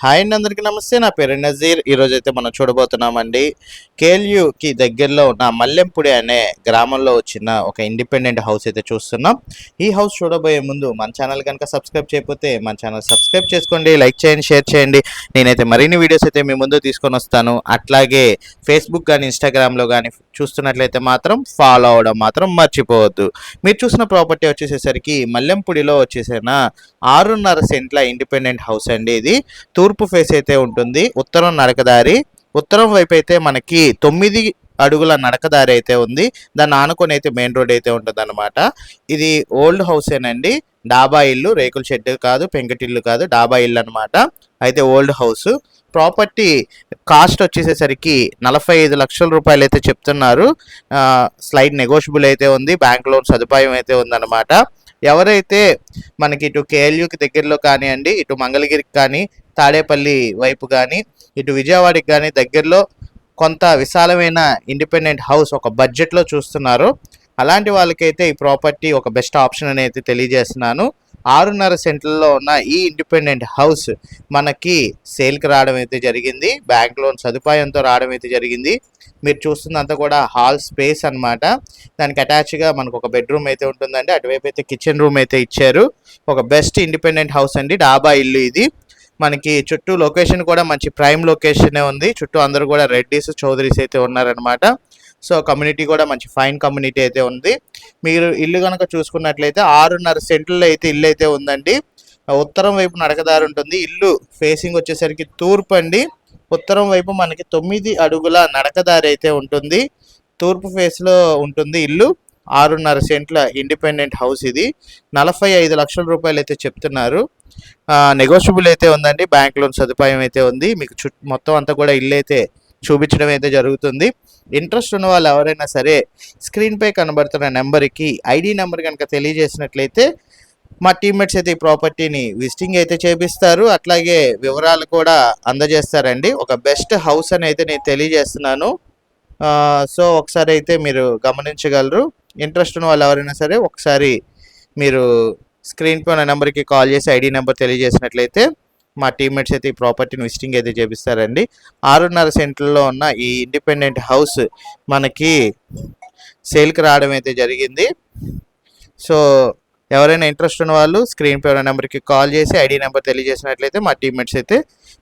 Hi అండి అందరికీ నమస్తే. నా పేరు నజీర్. ఈరోజు అయితే మనం చూడబోతున్నామండి. కేఎల్యూకి దగ్గరలో ఉన్న మల్లెంపుడి అనే గ్రామంలో వచ్చిన ఒక ఇండిపెండెంట్ హౌస్ అయితే చూస్తున్నాం. ఈ హౌస్ చూడబోయే ముందు మన ఛానల్ కనుక సబ్స్క్రైబ్ చేయకపోతే మన ఛానల్ సబ్స్క్రైబ్ చేసుకోండి లైక్ చేయండి షేర్ చేయండి. నేనైతే మరిన్ని వీడియోస్ అయితే మీ ముందు తీసుకొని వస్తాను. అట్లాగే ఫేస్బుక్ కానీ ఇన్స్టాగ్రామ్లో కానీ చూస్తున్నట్లయితే మాత్రం ఫాలో అవడం మాత్రం మర్చిపోవద్దు. మీరు చూసిన ప్రాపర్టీ వచ్చేసేసరికి మల్లెంపూడిలో వచ్చేసిన ఆరున్నర సెంట్ల ఇండిపెండెంట్ హౌస్ అండి ఇది. తూర్పు ఫేస్ అయితే ఉంటుంది ఉత్తరం నరకదారి. ఉత్తరం వైపు అయితే మనకి తొమ్మిది అడుగుల నడకదారి అయితే ఉంది. దాన్ని ఆనుకొని అయితే మెయిన్ రోడ్ అయితే ఉంటుంది అనమాట ఇది ఓల్డ్ హౌసేనండి. డాబా ఇల్లు రేకుల షెడ్ కాదు పెంకటిల్లు కాదు డాబా ఇల్లు అనమాట అయితే ఓల్డ్ హౌస్. ప్రాపర్టీ కాస్ట్ వచ్చేసేసరికి నలభై ఐదు లక్షల రూపాయలు అయితే చెప్తున్నారు. స్లైడ్ నెగోషియబుల్ అయితే ఉంది. బ్యాంక్ లోన్ సదుపాయం అయితే ఉందన్నమాట. ఎవరైతే మనకి ఇటు కేఎల్యూకి దగ్గరలో కానివ్వండి ఇటు మంగళగిరికి కానీ తాడేపల్లి వైపు కానీ ఇటు విజయవాడకి కానీ దగ్గరలో కొంత విశాలమైన ఇండిపెండెంట్ హౌస్ ఒక బడ్జెట్లో చూస్తున్నారు. అలాంటి వాళ్ళకైతే ఈ ప్రాపర్టీ ఒక బెస్ట్ ఆప్షన్ అని అయితే తెలియజేస్తున్నాను. ఆరున్నర సెంట్లలో ఉన్న ఈ ఇండిపెండెంట్ హౌస్ మనకి సేల్కి రావడం అయితే జరిగింది. బ్యాంక్ లోన్ సదుపాయంతో రావడం అయితే జరిగింది. మీరు చూస్తున్నంత కూడా హాల్ స్పేస్ అన్నమాట. దానికి అటాచ్గా మనకు ఒక బెడ్రూమ్ అయితే ఉంటుందండి. అటువైపు అయితే కిచెన్ రూమ్ అయితే ఇచ్చారు. ఒక బెస్ట్ ఇండిపెండెంట్ హౌస్ అండి. డాబా ఇల్లు ఇది. మనకి చుట్టూ లొకేషన్ కూడా మంచి ప్రైమ్ లొకేషనే ఉంది. చుట్టూ అందరూ కూడా రెడ్డీస్ చౌదరీస్ అయితే ఉన్నారనమాట సో కమ్యూనిటీ కూడా మంచి ఫైన్ కమ్యూనిటీ అయితే ఉంది. మీరు ఇల్లు కనుక చూసుకున్నట్లయితే ఆరున్నర సెంట్లలో అయితే ఇల్లు అయితే ఉందండి. ఉత్తరం వైపు నడకదారి ఉంటుంది. ఇల్లు ఫేసింగ్ వచ్చేసరికి తూర్పు అండి. ఉత్తరం వైపు మనకి తొమ్మిది అడుగుల నడకదారి అయితే ఉంటుంది. తూర్పు ఫేస్లో ఉంటుంది ఇల్లు. ఆరున్నర సెంట్ల ఇండిపెండెంట్ హౌస్ ఇది. నలభై ఐదు లక్షల రూపాయలు అయితే చెప్తున్నారు. నెగోషియబుల్ అయితే ఉందండి. బ్యాంక్ లోన్ సదుపాయం అయితే ఉంది. మీకు చుట్టూ మొత్తం అంతా కూడా ఇల్లు అయితే చూపించడం అయితే జరుగుతుంది. ఇంట్రెస్ట్ ఉన్న వాళ్ళు ఎవరైనా సరే స్క్రీన్పై కనబడుతున్న నెంబర్కి ఐడి నెంబర్ కనుక తెలియజేసినట్లయితే మా టీమ్మేట్స్ అయితే ఈ ప్రాపర్టీని విజిటింగ్ అయితే చేపిస్తారు. అట్లాగే వివరాలు కూడా అందజేస్తారండి. ఒక బెస్ట్ హౌస్ అని అయితే నేను తెలియజేస్తున్నాను. సో ఒకసారి అయితే మీరు గమనించగలరు. ఇంట్రెస్ట్ ఉన్న వాళ్ళు ఎవరైనా సరే ఒకసారి మీరు స్క్రీన్ పై ఉన్న నెంబర్కి కాల్ చేసి ఐడి నెంబర్ తెలియజేసినట్లయితే మా టీమ్మేట్స్ అయితే ఈ ప్రాపర్టీని విజిటింగ్ అయితే చేపిస్తారండి. ఆరున్నర సెంట్లలో ఉన్న ఈ ఇండిపెండెంట్ హౌస్ మనకి సేల్కి రావడం అయితే జరిగింది. సో ఎవరైనా ఇంట్రెస్ట్ ఉన్న వాళ్ళు స్క్రీన్ పై ఉన్న నెంబర్కి కాల్ చేసి ఐడి నెంబర్ తెలియజేసినట్లయితే మా టీమ్మేట్స్ అయితే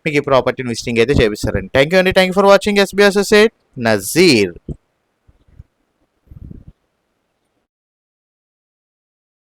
మీకు ఈ ప్రాపర్టీని విజిటింగ్ అయితే చేపిస్తారండి. థ్యాంక్ యూ అండి. Thank you for watching SB associate Nazeer.